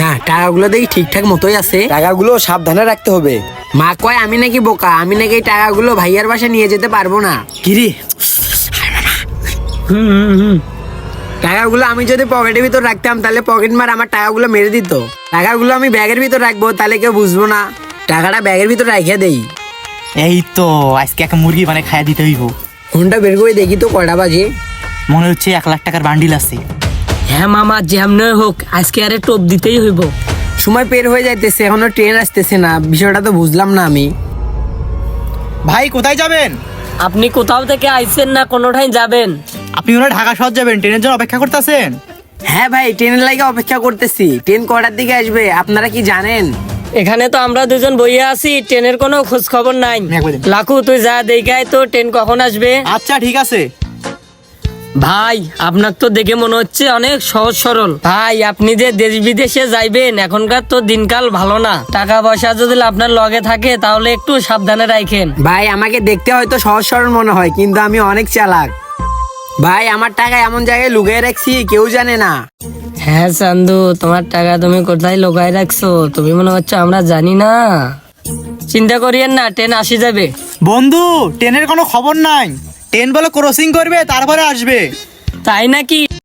না টাকাগুলো দেখি ঠিকঠাক মতোই আছে। টাকাগুলো সাবধানে রাখতে হবে। মা কয় আমি নাকি বোকা আমি নাকি এই টাকাগুলো ভাইয়ার বাসা নিয়ে যেতে পারব না। কিরে। টাকাগুলো আমি যদি পকেটের ভিতর রাখতাম তাহলে পকেট মার আমার টাকাগুলো মেরে দিত। টাকাগুলো আমি ব্যাগের ভিতর রাখব তাহলে কেউ বুঝব না। টাকাটা ব্যাগের ভিতর রেখে দেই। এই তো আজকে একটা মুরগি মানে খাইয়া দিতে হইব। ফোনটা বের করে দেখি তো কয়টা বাজে। মনে হচ্ছে এক লাখ টাকার বান্ডিল আছে। হ্যাঁ মামা যেমন হোক আজকে আরে টোপ দিতেই হইব। সময় পের হয়ে যাইতেছে এখনও ট্রেন আসতেছে না বিষয়টা তো বুঝলাম না আমি। ভাই কোথায় যাবেন? আপনি কোথাও থেকে আইছেন না কোনোঠাই যাবেন? আপনি ওরা ঢাকা শহর যাবেন ট্রেনের জন্য অপেক্ষা করতেছেন? হ্যাঁ ভাই ট্রেনের লাগে অপেক্ষা করতেছি ট্রেন কটার দিকে আসবে আপনারা কি জানেন? এখানে তো আমরা দুজন বইয়ে আছি ট্রেনের কোনো খোঁজ খবর নাই দিন। লাখু তুই যা দেখায় তো ট্রেন কখন আসবে? আচ্ছা ঠিক আছে। ভাই আপনার তো দেখে মনে হচ্ছে অনেক সহজ সরল। ভাই আপনি যে দেশ বিদেশে যাইবেন এখনকার তো দিনকাল ভালো না। টাকা পয়সা যদি আপনার লগে থাকে তাহলে একটু সাবধানে রাখেন। ভাই আমাকে দেখতে হয়তো সহজ সরল মনে হয় কিন্তু আমি অনেক চালাক। ভাই আমার টাকা এমন জায়গায় লুকিয়ে রাখছি কেউ জানে না। হ্যাঁ চান্দু তোমার টাকা তুমি কোথায় লোকায় রাখছো? তুমি মনে হচ্ছে আমরা জানি না। চিন্তা করিয়েন না ট্রেন আসি যাবে। বন্ধু ট্রেনের কোনো খবর নাই। ট্রেন বলে ক্রসিং করবে তারপরে আসবে। তাই নাকি?